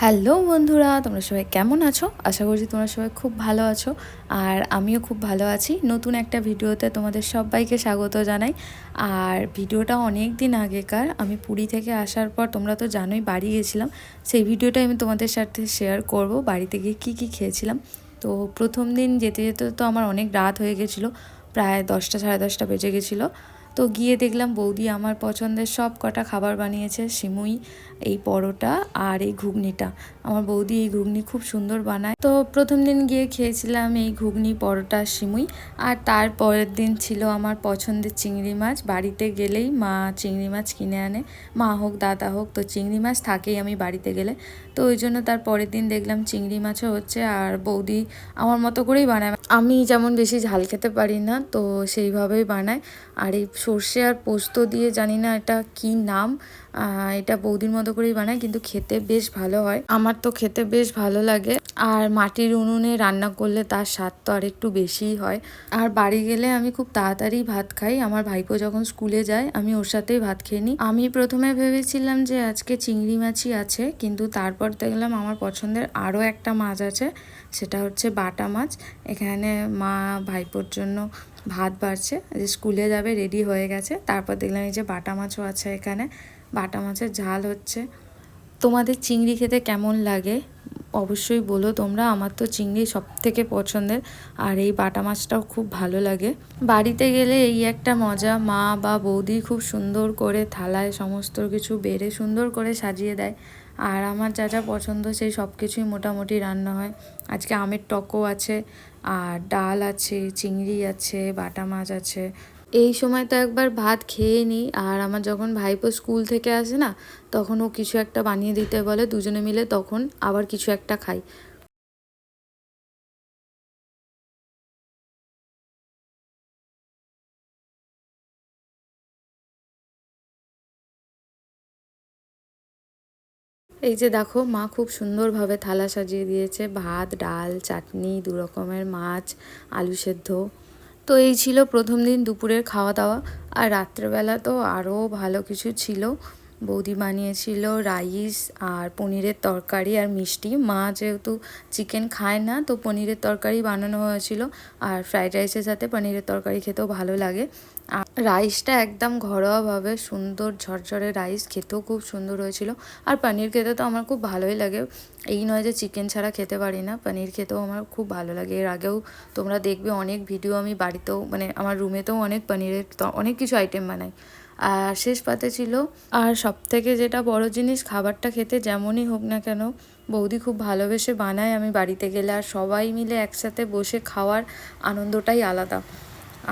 Hello বন্ধুরা, তোমরা সবাই কেমন আছো? আশা করছি তোমরা সবাই খুব ভালো আছো। আর আমিও খুব ভালো আছি। নতুন একটা ভিডিওতে তোমাদের সবাইকে স্বাগত জানাই। আর ভিডিওটা অনেক দিন আগেকার। আমি পুরী থেকে আসার পর তোমরা তো জানোই বাড়ি গেছিলাম। সেই ভিডিওটাই আমি তোমাদের সাথে শেয়ার করব। বাড়িতে গিয়ে কী কী খেয়েছিলাম? তো প্রথম দিন যেতে যেতে তো আমার অনেক রাত হয়ে গেছিল। প্রায় দশটা, সাড়ে দশটা বেজে গেছিল। তো গিয়ে দেখলাম বৌদি আমার পছন্দের সব কটা খাবার বানিয়েছে, সিমুই, এই পরোটা আর এই ঘুগনিটা। আমার বৌদি এই ঘুগনি খুব সুন্দর বানায়। তো প্রথম দিন গিয়ে খেয়েছিলাম এই ঘুগনি, পরোটা, সিমুই আর তার পরের দিন ছিল আমার পছন্দের চিংড়ি মাছ। বাড়িতে গেলেই মা চিংড়ি মাছ কিনে আনে। মা হোক, দাদা হোক, তো চিংড়ি মাছ থাকেই আমি বাড়িতে গেলে। তো ওই জন্য তার পরের দিন দেখলাম চিংড়ি মাছও হচ্ছে আর বৌদি আমার মতো করেই বানায়। আমি যেমন বেশি ঝাল খেতে পারি না, তো সেইভাবেই বানায়। আর এই সর্ষে আর পোস্ত দিয়ে জানি না এটা কি নাম। এটা বৌদির মতো করেই বানায়, কিন্তু খেতে বেশ ভালো হয়। আমার তো খেতে বেশ ভালো লাগে। আর মাটির উনুনে রান্না করলে তার স্বাদ তো আর একটু বেশিই হয়। আর বাড়ি গেলে আমি খুব তাড়াতাড়ি ভাত খাই। আমার ভাইপো যখন স্কুলে যায়, আমি ওর সাথেই ভাত খেয়ে নিই। আমি প্রথমে ভেবেছিলাম যে আজকে চিংড়ি মাছই আছে, কিন্তু তারপর দেখলাম আমার পছন্দের আরও একটা মাছ আছে, সেটা হচ্ছে বাটা মাছ। এখানে মা ভাইপোর জন্য ভাত বাড়ছে। যে স্কুলে যাবে, রেডি হয়ে গেছে। তারপর দেখলাম এই যে বাটা মাছও আছে এখানে। বাটা মাছের ঝাল হচ্ছে। তোমাদের চিংড়ি খেতে কেমন লাগে? অবশ্যই বলো তোমরা, আমার তো চিংড়ি সব থেকে পছন্দের, আর এই বাটা মাছটাও খুব ভালো লাগে। বাড়িতে গেলে এই একটা মজা, মা বা বৌদি খুব সুন্দর করে থালায় সমস্ত কিছু বেড়ে সুন্দর করে সাজিয়ে দেয়। আর আমার যা যা পছন্দ সেই সব কিছুই মোটামুটি রান্না হয়। আজকে আমের টকও আছে, আর ডাল আছে, চিংড়ি আছে, বাটা মাছ আছে এই সময় তো একবার ভাত খেয়ে নিই। আর আমার যখন ভাইপো স্কুল থেকে আসে না, তখন ও কিছু একটা বানিয়ে দিতে বলে, দুজনে মিলে তখন আবার কিছু একটা খাই। এই যে দেখো, মা খুব সুন্দরভাবে থালা সাজিয়ে দিয়েছে। ভাত, ডাল, চাটনি, দু রকমের মাছ, আলু সেদ্ধ। তো এই ছিল প্রথম দিন দুপুরের খাওয়া দাওয়া। আর রাত্রেবেলা তো আরও ভালো কিছু ছিল। বৌদি বানিয়েছিল রাইস আর পনিরের তরকারি আর মিষ্টি। মা যেহেতু চিকেন খায় না, তো পনিরের তরকারি বানানো হয়েছিল আর ফ্রাইড রাইসের সাথে পনিরের তরকারি খেতেও ভালো লাগে। আর রাইসটা একদম ঘরোয়াভাবে সুন্দর ঝরঝরে রাইস খেতেও খুব সুন্দর হয়েছিল। আর পনির খেতে তো আমার খুব ভালোই লাগে। এই নয় যে চিকেন ছাড়া খেতে পারি না, পনির খেতেও আমার খুব ভালো লাগে। এর আগেও তোমরা দেখবে অনেক ভিডিও আমি বাড়িতেও মানে আমার রুমেতেও অনেক পনিরের অনেক কিছু আইটেম বানাই। আর শেষ পাতে ছিল, আর সব থেকে যেটা বড় জিনিস, খাবারটা খেতে যেমনই হোক না কেন, বৌদি খুব ভালোবেসে বানায় আমি বাড়িতে গেলে, আর সবাই মিলে একসাথে বসে খাওয়ার আনন্দটাই আলাদা।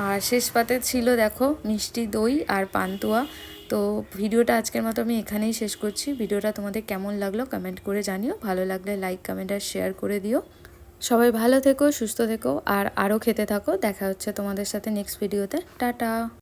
আর শেষ পাতে ছিল দেখো, মিষ্টি দই আর পান্তুয়া। তো ভিডিওটা আজকের মতো আমি এখানেই শেষ করছি। ভিডিওটা তোমাদের কেমন লাগল কমেন্ট করে জানিও। ভালো লাগলে লাইক, কমেন্ট আর শেয়ার করে দিও। সবাই ভালো থেকো, সুস্থ থেকো, আর আরও খেতে থাকো। দেখা হচ্ছে তোমাদের সাথে নেক্সট ভিডিওতে টাটা!